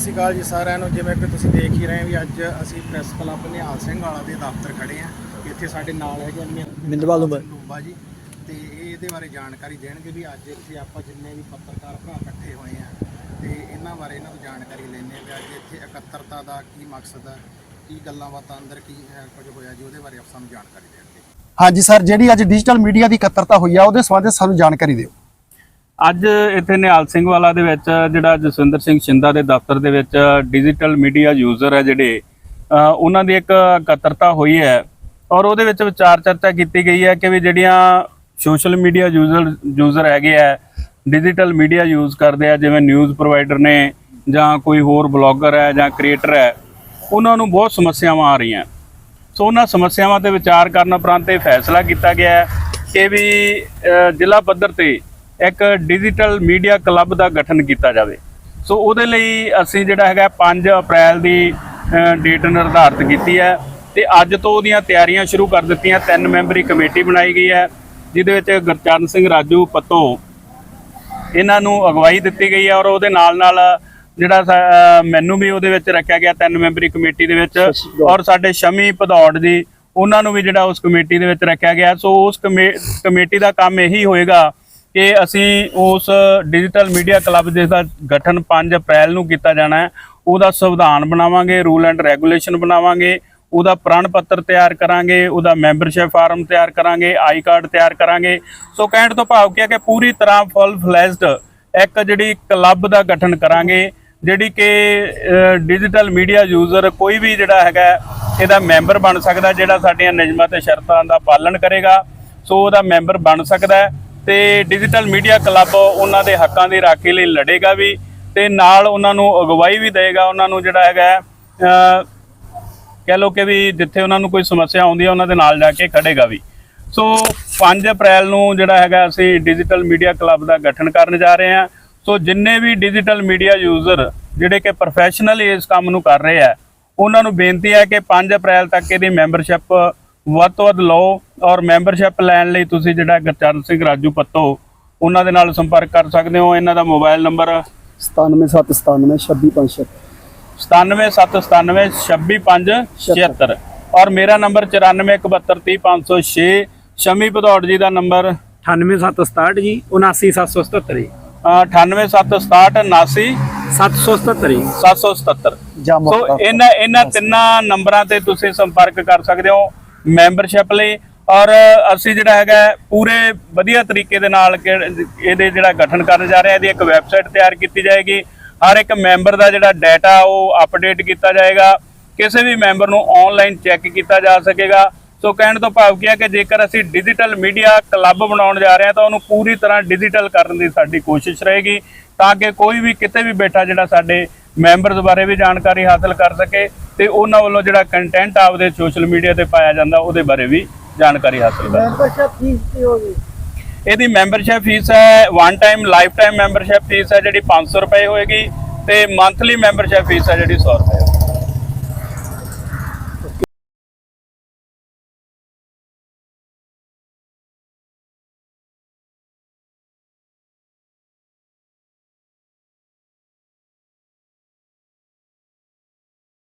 ਸ਼੍ਰੀ ਅਕਾਲ ਜੀ ਸਾਰਿਆਂ ਨੂੰ। ਜਿਵੇਂ ਕਿ ਤੁਸੀਂ ਦੇਖ ਹੀ ਰਹੇ ਹੋ ਵੀ ਅੱਜ ਅਸੀਂ ਪ੍ਰੈਸ ਕਲੱਬ ਨਿਹਾਲ ਸਿੰਘ ਵਾਲਾ ਦੇ ਦਫ਼ਤਰ ਖੜੇ ਆ ਇੱਥੇ ਸਾਡੇ ਨਾਲ ਹੈਗੇ ਮਿੰਦਵਾਲ ਲੂੰਬਾ। ਜੀ। ਤੇ ਇਹ ਇਹਦੇ ਬਾਰੇ ਜਾਣਕਾਰੀ ਦੇਣਗੇ ਵੀ ਅੱਜ ਇੱਥੇ ਆਪਾਂ ਜਿੰਨੇ ਵੀ ਪੱਤਰਕਾਰ ਭਰਾ ਇਕੱਠੇ ਹੋਏ ਆ ਤੇ ਇਹਨਾਂ ਬਾਰੇ ਇਹਨਾਂ ਤੋਂ ਜਾਣਕਾਰੀ ਲੈਣੇ ਆ ਵੀ ਅੱਜ ਇੱਥੇ ਇਕੱਤਰਤਾ ਦਾ ਕੀ ਮਕਸਦ ਹੈ ਕੀ ਗੱਲਾਂ ਬਾਤਾਂ ਅੰਦਰ ਕੀ ਹੈ, ਕੁਝ ਹੋਇਆ ਜੀ ਉਹਦੇ ਬਾਰੇ ਆਪ ਸਾਨੂੰ ਜਾਣਕਾਰੀ ਦੇਣਗੇ। ਹਾਂਜੀ ਸਰ ਜਿਹੜੀ ਅੱਜ ਡਿਜੀਟਲ ਮੀਡੀਆ ਦੀ ਇਕੱਤਰਤਾ ਹੋਈ ਆ ਉਹਦੇ ਸੰਬੰਧ ਸਾਨੂੰ ਜਾਣਕਾਰੀ ਦਿਓ। ਅੱਜ ਇੱਥੇ ਨਿਹਾਲ ਸਿੰਘ ਵਾਲਾ ਦੇ ਵਿੱਚ, ਜਿਹੜਾ ਜਸਵਿੰਦਰ ਸਿੰਘ ਸ਼ਿੰਦਾ ਦੇ ਦਫ਼ਤਰ ਦੇ ਵਿੱਚ ਡਿਜੀਟਲ ਮੀਡੀਆ ਯੂਜ਼ਰ ਹੈ ਜਿਹੜੇ ਉਹਨਾਂ ਦੀ ਇੱਕ ਇਕੱਤਰਤਾ ਹੋਈ ਹੈ ਔਰ ਉਹਦੇ ਵਿੱਚ ਵਿਚਾਰ ਚਰਚਾ ਕੀਤੀ ਗਈ ਹੈ ਕਿ ਵੀ ਜਿਹੜੀਆਂ ਸੋਸ਼ਲ ਮੀਡੀਆ ਯੂਜ਼ਰ ਯੂਜ਼ਰ ਹੈਗੇ ਆ ਡਿਜੀਟਲ ਮੀਡੀਆ ਯੂਜ਼ ਕਰਦੇ ਆ, ਜਿਵੇਂ ਨਿਊਜ਼ ਪ੍ਰੋਵਾਈਡਰ ਨੇ ਜਾਂ ਕੋਈ ਹੋਰ ਬਲੌਗਰ ਹੈ ਜਾਂ ਕ੍ਰੀਏਟਰ ਹੈ, ਉਹਨਾਂ ਨੂੰ ਬਹੁਤ ਸਮੱਸਿਆਵਾਂ ਆ ਰਹੀਆਂ। ਸੋ ਉਹਨਾਂ ਸਮੱਸਿਆਵਾਂ ਤੇ ਵਿਚਾਰ ਕਰਨ ਉਪਰੰਤ ਇਹ ਫੈਸਲਾ ਕੀਤਾ ਗਿਆ ਹੈ ਕਿ ਵੀ ਜ਼ਿਲ੍ਹਾ ਪੱਧਰ ਤੇ ਇੱਕ ਡਿਜੀਟਲ ਮੀਡੀਆ ਕਲੱਬ ਦਾ ਗਠਨ ਕੀਤਾ ਜਾਵੇ। ਸੋ ਉਹਦੇ ਲਈ ਅਸੀਂ ਜਿਹੜਾ ਹੈਗਾ 5 ਅਪ੍ਰੈਲ ਦੀ ਡੇਟ ਨਿਰਧਾਰਤ ਕੀਤੀ ਹੈ ਤੇ ਅੱਜ ਤੋਂ ਉਹਦੀਆਂ ਤਿਆਰੀਆਂ ਸ਼ੁਰੂ ਕਰ ਦਿੱਤੀਆਂ। ਤਿੰਨ ਮੈਂਬਰੀ ਕਮੇਟੀ ਬਣਾਈ ਗਈ ਹੈ ਜਿਹਦੇ ਵਿੱਚ ਗੁਰਚਰਨ ਸਿੰਘ ਰਾਜੂ ਪੱਤੋ ਇਹਨਾਂ ਨੂੰ ਅਗਵਾਈ ਦਿੱਤੀ ਗਈ ਹੈ ਔਰ ਉਹਦੇ ਨਾਲ ਨਾਲ ਜਿਹੜਾ ਮੈਨੂੰ ਵੀ ਉਹਦੇ ਵਿੱਚ ਰੱਖਿਆ ਗਿਆ ਤਿੰਨ ਮੈਂਬਰੀ ਕਮੇਟੀ ਦੇ ਵਿੱਚ। ਔਰ ਸਾਡੇ ਸ਼ਮੀ ਭਦੌੜ ਜੀ ਉਹਨਾਂ ਨੂੰ ਵੀ ਜਿਹੜਾ ਉਸ ਕਮੇਟੀ ਦੇ ਵਿੱਚ ਰੱਖਿਆ ਗਿਆ। ਸੋ ਉਸ ਕਮੇ- ਕਮੇਟੀ ਦਾ ਕੰਮ ਇਹੀ ਹੋਏਗਾ ਕਿ ਅਸੀਂ ਉਸ ਡਿਜੀਟਲ ਮੀਡੀਆ ਕਲੱਬ ਜਿਸ ਦਾ ਗਠਨ 5 ਅਪ੍ਰੈਲ ਨੂੰ ਕੀਤਾ ਜਾਣਾ ਹੈ। ਉਹਦਾ ਸੰਵਿਧਾਨ ਬਣਾਵਾਂਗੇ ਰੂਲ ਐਂਡ ਰੈਗੂਲੇਸ਼ਨ ਬਣਾਵਾਂਗੇ, ਉਹਦਾ ਪ੍ਰਣ ਪੱਤਰ ਤਿਆਰ ਕਰਾਂਗੇ, ਉਹਦਾ ਮੈਂਬਰਸ਼ਿਪ ਫਾਰਮ ਤਿਆਰ ਕਰਾਂਗੇ ਆਈ ਕਾਰਡ ਤਿਆਰ ਕਰਾਂਗੇ। ਸੋ ਕਹਿਣ ਤੋਂ ਭਾਵ ਕੀ ਹੈ ਕਿ ਪੂਰੀ ਤਰ੍ਹਾਂ ਫੁੱਲ ਫਲੈਸਡ ਇੱਕ ਜਿਹੜੀ ਕਲੱਬ ਦਾ ਗਠਨ ਕਰਾਂਗੇ, ਜਿਹੜੀ ਕਿ ਡਿਜੀਟਲ ਮੀਡੀਆ ਯੂਜ਼ਰ ਕੋਈ ਵੀ ਜਿਹੜਾ ਹੈਗਾ, ਇਹਦਾ ਮੈਂਬਰ ਬਣ ਸਕਦਾ, ਜਿਹੜਾ ਸਾਡੀਆਂ ਨਿਯਮਾਂ ਤੇ ਸ਼ਰਤਾਂ ਦਾ ਪਾਲਣ ਕਰੇਗਾ। ਸੋ ਉਹਦਾ ਮੈਂਬਰ ਬਣ ਸਕਦਾ ਤੇ ਡਿਜੀਟਲ ਮੀਡੀਆ ਕਲੱਬ ਉਹਨਾਂ ਦੇ ਹੱਕਾਂ ਦੀ ਰਾਖੀ ਲਈ ਲੜੇਗਾ ਵੀ ਤੇ ਨਾਲ ਉਹਨਾਂ ਨੂੰ ਅਗਵਾਈ ਵੀ ਦੇਗਾ, ਉਹਨਾਂ ਨੂੰ ਜਿਹੜਾ ਹੈਗਾ ਕਹਿ ਲਓ ਕਿ ਵੀ ਜਿੱਥੇ ਉਹਨਾਂ ਨੂੰ ਕੋਈ ਸਮੱਸਿਆ ਆਉਂਦੀ ਹੈ, ਉਹਨਾਂ ਦੇ ਨਾਲ ਜਾ ਕੇ ਖੜੇਗਾ ਵੀ। ਸੋ 5 ਅਪ੍ਰੈਲ ਨੂੰ ਜਿਹੜਾ ਹੈਗਾ, ਅਸੀਂ ਡਿਜੀਟਲ ਮੀਡੀਆ ਕਲੱਬ ਦਾ ਗਠਨ ਕਰਨ ਜਾ ਰਹੇ ਹਾਂ। ਸੋ ਜਿੰਨੇ ਵੀ ਡਿਜੀਟਲ ਮੀਡੀਆ ਯੂਜ਼ਰ ਜਿਹੜੇ ਕਿ ਪ੍ਰੋਫੈਸ਼ਨਲੀ ਇਸ ਕੰਮ ਨੂੰ ਕਰ ਰਹੇ ਆ, ਉਹਨਾਂ ਨੂੰ ਬੇਨਤੀ ਹੈ ਕਿ 5 ਅਪ੍ਰੈਲ ਤੱਕ ਇਹਦੀ ਮੈਂਬਰਸ਼ਿਪ ਵੱਧ ਤੋਂ ਵੱਧ ਲਓ ਔਰ ਮੈਂਬਰਸ਼ਿਪ ਲੈਣ ਲਈ ਤੁਸੀਂ ਜਿਹੜਾ ਗੁਰਚਰਨ ਸਿੰਘ ਰਾਜੂ ਪੱਤੋ ਉਹਨਾਂ ਦੇ ਨਾਲ ਸੰਪਰਕ ਕਰ ਸਕਦੇ ਹੋ। ਇਹਨਾਂ ਦਾ ਮੋਬਾਈਲ ਨੰਬਰ 9779962576 9779962576 ਔਰ ਮੇਰਾ ਨੰਬਰ 9417300506 ਸ਼ਮੀ ਭਦੌੜ ਜੀ ਦਾ ਨੰਬਰ 98767 ਜੀ 79777 ਜੀ 98767 777 ਜੀ। 777 ਜਾਂ ਸੋ ਇਹਨਾਂ ਇਹਨਾਂ ਤਿੰਨਾਂ ਨੰਬਰਾਂ ਤੇ ਤੁਸੀਂ ਸੰਪਰਕ ਕਰ ਸਕਦੇ ਹੋ। ਮੈਂਬਰਸ਼ਿਪ ਲਈ ਔਰ ਅਸੀਂ ਜਿਹੜਾ ਹੈਗਾ ਪੂਰੇ ਵਧੀਆ ਤਰੀਕੇ ਦੇ ਨਾਲ ਕਿ- ਇਹਦੇ ਜਿਹੜਾ ਗਠਨ ਕਰਨ ਜਾ ਰਹੇ ਹਾਂ, ਇਹਦੀ ਇੱਕ ਵੈਬਸਾਈਟ ਤਿਆਰ ਕੀਤੀ ਜਾਏਗੀ। ਹਰ ਇੱਕ ਮੈਂਬਰ ਦਾ ਜਿਹੜਾ ਡਾਟਾ ਉਹ ਅਪਡੇਟ ਕੀਤਾ ਜਾਏਗਾ। ਕਿਸੇ ਵੀ ਮੈਂਬਰ ਨੂੰ ਆਨਲਾਈਨ ਚੈੱਕ ਕੀਤਾ ਜਾ ਸਕੇਗਾ। ਸੋ ਕਹਿਣ ਤੋਂ ਭਾਵ ਕੀ ਹੈ ਕਿ ਜੇਕਰ ਅਸੀਂ ਡਿਜੀਟਲ ਮੀਡੀਆ ਕਲੱਬ ਬਣਾਉਣ ਜਾ ਰਹੇ ਹਾਂ, ਤਾਂ ਉਹਨੂੰ ਪੂਰੀ ਤਰ੍ਹਾਂ ਡਿਜੀਟਲ ਕਰਨ ਦੀ ਸਾਡੀ ਕੋਸ਼ਿਸ਼ ਰਹੇਗੀ, ਤਾਂ ਕਿ ਕੋਈ ਵੀ ਕਿਤੇ ਵੀ ਬੈਠਾ ਜਿਹੜਾ ਸਾਡੇ ਮੈਂਬਰਸ ਬਾਰੇ ਵੀ ਜਾਣਕਾਰੀ ਹਾਸਲ ਕਰ ਸਕੇ ਤੇ ਉਹਨਾਂ ਵੱਲੋਂ ਜਿਹੜਾ ਕੰਟੈਂਟ ਆਪਦੇ ਸੋਸ਼ਲ ਮੀਡੀਆ ਤੇ ਪਾਇਆ ਜਾਂਦਾ ਉਹਦੇ ਬਾਰੇ ਵੀ ਜਾਣਕਾਰੀ ਹਾਸਲ ਕਰ ਮੈਂਬਰਸ਼ਿਪ ਫੀਸ ਕੀ ਹੋਗੀ ਇਹਦੀ ਮੈਂਬਰਸ਼ਿਪ ਫੀਸ ਹੈ one time lifetime membership fee ਹੈ ਜਿਹੜੀ 500 ਰੁਪਏ ਹੋਏਗੀ ਤੇ ਮੰਥਲੀ ਮੈਂਬਰਸ਼ਿਪ ਫੀਸ ਹੈ ਜਿਹੜੀ 100 ਰੁਪਏ